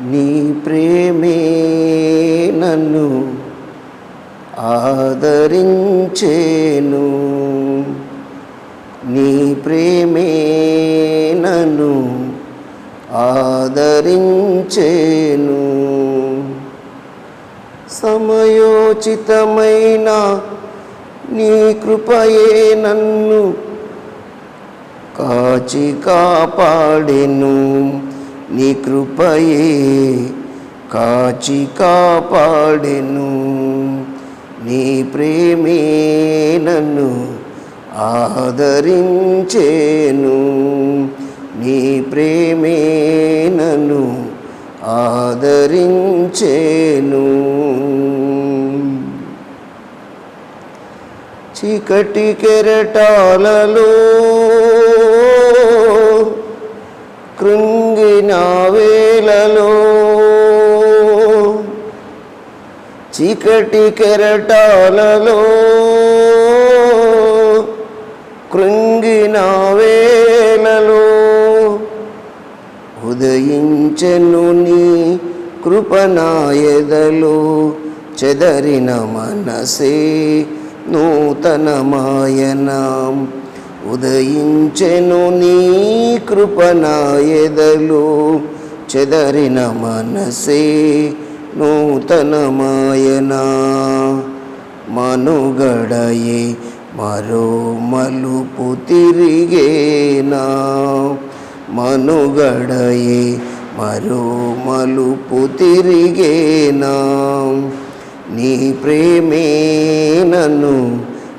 నీ ప్రేమే నన్ను ఆదరించేను. నీ ప్రేమే నన్ను ఆదరించేను. సమయోచితమైన నీ కృపయే నన్ను కాచి కాపాడెను. నీ కృపయే కాచి కాపాడెను. నీ ప్రేమే నన్ను ఆదరించేను. నీ ప్రేమే నన్ను ఆదరించేను. చీకటి కెరటాలలో కృంగిన వేలలో చీకటి కెరటాలలో కృంగిన వేలలో ఉదయించెను నీ కృపనాయదలు చెదరిన మనసే నూతనమాయనాం. ఉదయించెను నీ కృపనాయదలో చెదరిన మనసే నూతనమాయనా. మనుగడయే మరో మలుపు తిరిగేనా. మనుగడయే మరో మలుపు తిరిగేనా. నీ ప్రేమే నన్ను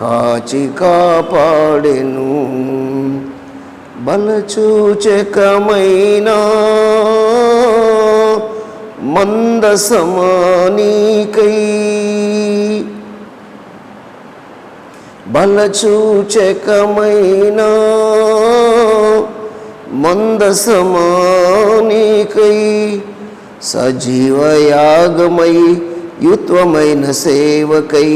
కాచి కాపాడెను. బలచూచకమైనా మంద సమానీకై బలచూచకమైనా మంద సమానీకై సజీవయాగమై యుత్వమైన సేవకై.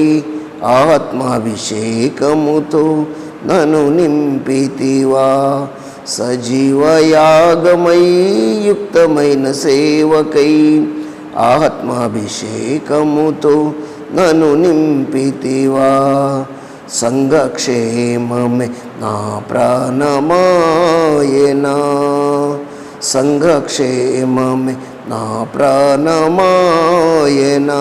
ఆత్మాభిషేకముతో నను నింపితివా. సజీవయాగమై యుక్తమైన సేవకై ఆత్మాభిషేకముతో నను నింపితివా. సంఘక్షేమమే నా ప్రాణమాయనా. సంఘక్షేమమే నా ప్రాణమాయనా.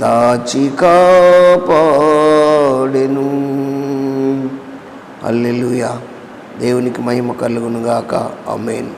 దాచి కాపాడెను. అల్లెలుయా దేవునికి మహిమ కలుగునుగాక. అమేన్